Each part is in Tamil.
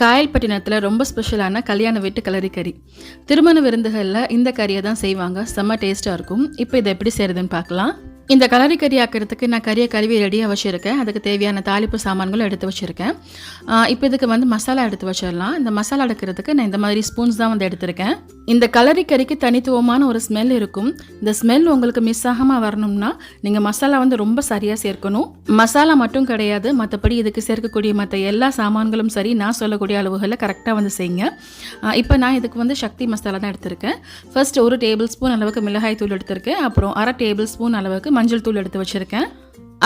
காயல்பட்டினத்தில் ரொம்ப ஸ்பெஷலான கல்யாண வீட்டு கலரி கறி. திருமண விருந்துகளில் இந்த கறியை தான் செய்வாங்க. செம்ம டேஸ்ட்டாக இருக்கும். இப்போ இதை எப்படி செய்கிறதுன்னு பார்க்கலாம். இந்த கலரி கறி ஆக்கிறதுக்கு நான் கறியை கழுவி ரெடியாக வச்சுருக்கேன். அதுக்கு தேவையான தாளிப்பு சாமான்களும் எடுத்து வச்சுருக்கேன். இப்போ இதுக்கு வந்து மசாலா எடுத்து வச்சிடலாம். இந்த மசாலா எடுக்கிறதுக்கு நான் இந்த மாதிரி ஸ்பூன்ஸ் தான் வந்து எடுத்திருக்கேன். இந்த கலரி கறிக்கு தனித்துவமான ஒரு ஸ்மெல் இருக்கும். இந்த ஸ்மெல் உங்களுக்கு மிஸ் ஆகாமல் வரணும்னா நீங்கள் மசாலா வந்து ரொம்ப சரியாக சேர்க்கணும். மசாலா மட்டும் கிடையாது. மற்றபடி இதுக்கு சேர்க்கக்கூடிய மற்ற எல்லா சாமான்களும் சரி நான் சொல்லக்கூடிய அளவுகளில் கரெக்டாக வந்து செய்யுங்க. இப்போ நான் இதுக்கு வந்து சக்தி மசாலா தான் எடுத்திருக்கேன். ஃபர்ஸ்ட் ஒரு டேபிள் ஸ்பூன் அளவுக்கு மிளகாய் தூள் எடுத்திருக்கேன். அப்புறம் அரை டேபிள் ஸ்பூன் அளவுக்கு மஞ்சள் தூள் எடுத்து வச்சுருக்கேன்.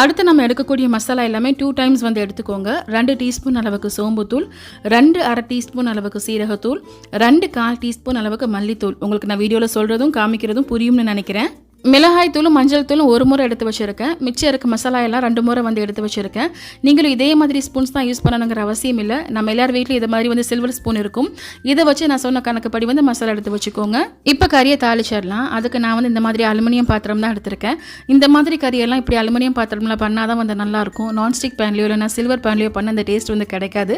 அடுத்து நம்ம எடுக்கக்கூடிய மசாலா எல்லாமே டூ டைம்ஸ் வந்து எடுத்துக்கோங்க. ரெண்டு டீஸ்பூன் அளவுக்கு சோம்புத்தூள் ரெண்டு அரை டீஸ்பூன் அளவுக்கு சீரகத்தூள் ரெண்டு கால் டீஸ்பூன் அளவுக்கு மல்லித்தூள். உங்களுக்கு நான் வீடியோவில் சொல்கிறதும் காமிக்கிறதும் புரியும்னு நினைக்கிறேன். மிளகாய் தூளும் மஞ்சள் தூளும் ஒரு முறை எடுத்து வச்சுருக்கேன். மிச்சம் இருக்க மசாலா எல்லாம் ரெண்டு முறை வந்து எடுத்து வச்சுருக்கேன். நீங்களும் இதே மாதிரி ஸ்பூன்ஸ் தான் யூஸ் பண்ணணுங்கிற அவசியம் இல்லை. நம்ம எல்லார் வீட்லையும் இது மாதிரி வந்து சில்வர் ஸ்பூன் இருக்கும். இதை வச்சு நான் சொன்ன கணக்குப்படி வந்து மசாலா எடுத்து வச்சுக்கோங்க. இப்போ கறியை தாளிச்சிடலாம். அதுக்கு நான் வந்து இந்த மாதிரி அலுமினியம் பாத்திரம் தான் எடுத்திருக்கேன். இந்த மாதிரி கறியெல்லாம் இப்படி அலுமினியம் பாத்திரம்லாம் பண்ணால் தான் வந்து நல்லாயிருக்கும் நான்ஸ்டிக் பேன்லையோ இல்லைனா சில்வர் பேன்லையோ பண்ண அந்த டேஸ்ட் வந்து கிடைக்காது.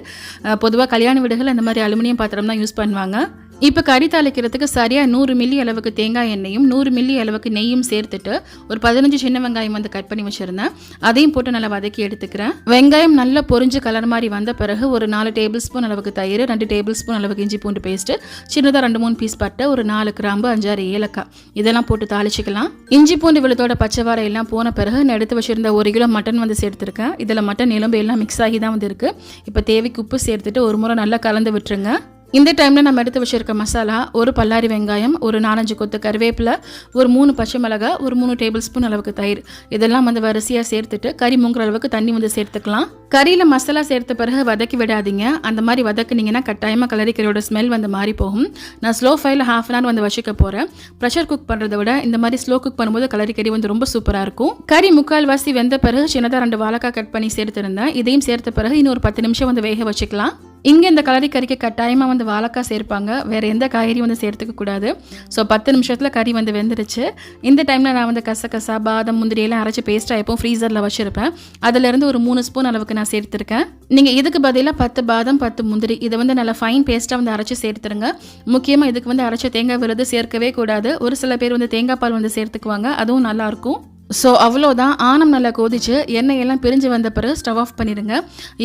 பொதுவாக கல்யாண வீடுகள் இந்த மாதிரி அலுமினியம் பாத்திரம் தான் யூஸ் பண்ணுவாங்க. இப்போ கறி தாளிக்கிறதுக்கு சரியாக நூறு மில்லி அளவுக்கு தேங்காய் எண்ணெயும் நூறு மில்லி அளவுக்கு நெய்யும் சேர்த்துட்டு ஒரு பதினஞ்சு சின்ன வெங்காயம் வந்து கட் பண்ணி வச்சுருந்தேன். அதையும் போட்டு நல்லா வதக்கி எடுத்துக்கிறேன். வெங்காயம் நல்லா பொரிஞ்சு கலர் மாதிரி வந்த பிறகு ஒரு நாலு டேபிள் ஸ்பூன் அளவுக்கு தயிர் ரெண்டு டேபிள் ஸ்பூன் அளவுக்கு இஞ்சி பூண்டு பேஸ்ட்டு சின்னதாக ரெண்டு மூணு பீஸ் பட்டை ஒரு நாலு கிராம்பு அஞ்சாறு ஏலக்காய். இதெல்லாம் போட்டு தாளிச்சிக்கலாம். இஞ்சி பூண்டு விழுத்தோட பச்சை வாரம் எல்லாம் போன பிறகு நான் எடுத்து வச்சிருந்த ஒரு கிலோ மட்டன் வந்து சேர்த்துருக்கேன். இதில் மட்டன் எலும்பு எல்லாம் மிக்ஸ் ஆகி தான் வந்து இருக்குது இப்போ தேவைக்கு உப்பு சேர்த்துட்டு ஒரு முறை நல்லா கலந்து விட்டுருங்க. இந்த டைமில் நம்ம எடுத்து வச்சுருக்க மசாலா ஒரு பல்லாரி வெங்காயம் ஒரு நாலஞ்சு கொத்து கருவேப்பிலை ஒரு மூணு பச்சை மிளகாய் ஒரு மூணு டேபிள் ஸ்பூன் அளவுக்கு தயிர். இதெல்லாம் வந்து வரிசையாக சேர்த்துட்டு கறி மூங்குற அளவுக்கு தண்ணி வந்து சேர்த்துக்கலாம். கறியில் மசாலா சேர்த்த பிறகு வதக்கி விடாதீங்க. அந்த மாதிரி வதக்குனீங்கன்னா கட்டாயமாக கலரிக்கறியோட ஸ்மெல் வந்து மாறி போகும். நான் ஸ்லோ ஃபைல ஹாஃப் அன் ஹவர் வந்து வச்சுக்க போகிறேன் ப்ரெஷர் குக் பண்ணுறதை விட இந்த மாதிரி ஸ்லோ குக் பண்ணும்போது கலரிக்கறி வந்து ரொம்ப சூப்பராக இருக்கும். கறி முக்கால் வாசி வெந்த பிறகு சின்னதாக ரெண்டு வாழைக்காய் கட் பண்ணி சேர்த்துருந்தேன். இதையும் சேர்த்த பிறகு இன்னும் ஒரு பத்து நிமிஷம் வந்து வேக வச்சுக்கலாம். இங்கே இந்த கலரி கறிக்கு கட்டாயமாக வந்து வாழைக்காய் சேர்ப்பாங்க. வேறு எந்த காய்கறியும் வந்து சேர்த்துக்க கூடாது. ஸோ பத்து நிமிஷத்தில் கறி வந்து வெந்துருச்சு. இந்த டைமில் நான் வந்து கசகசா பாதம் முந்திரி எல்லாம் அரைச்சி பேஸ்ட்டாக எப்போ ஃப்ரீசரில் வச்சுருப்பேன். அதுலேருந்து ஒரு மூணு ஸ்பூன் அளவுக்கு நான் சேர்த்துருக்கேன். நீங்கள் இதுக்கு பதிலாக பத்து பாதம் பத்து முந்திரி இதை வந்து நல்லா ஃபைன் பேஸ்ட்டாக வந்து அரைச்சி சேர்த்துருங்க. முக்கியமாக இதுக்கு வந்து அரைச்ச தேங்காய் விருது சேர்க்கவே கூடாது. ஒரு சில பேர் வந்து தேங்காய் பால் வந்து சேர்த்துக்குவாங்க. அதுவும் நல்லாயிருக்கும் ஸோ அவ்வளோதான். ஆனம் நல்லா கொதிச்சு எண்ணெய் எல்லாம் பிரிஞ்சு வந்த பிறகு ஸ்டவ் ஆஃப் பண்ணிடுங்க.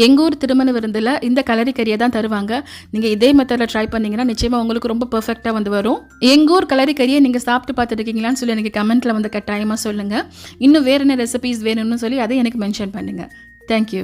எங்கள் ஊர் திருமண விருந்தில் இந்த கலரி கறியை தான் தருவாங்க. நீங்கள் இதே மெத்தடில் ட்ரை பண்ணிங்கன்னா நிச்சயமாக உங்களுக்கு ரொம்ப பர்ஃபெக்டாக வந்து வரும். எங்கள் ஊர் கலரி கறியை நீங்கள் சாப்பிட்டு பார்த்துருக்கீங்களான்னு சொல்லி எனக்கு கமெண்ட்டில் வந்து கட்டாயமாக சொல்லுங்கள் இன்னும் வேறு என்ன ரெசிபீஸ் வேணும்னு சொல்லி அதை எனக்கு மென்ஷன் பண்ணுங்கள் தேங்க்யூ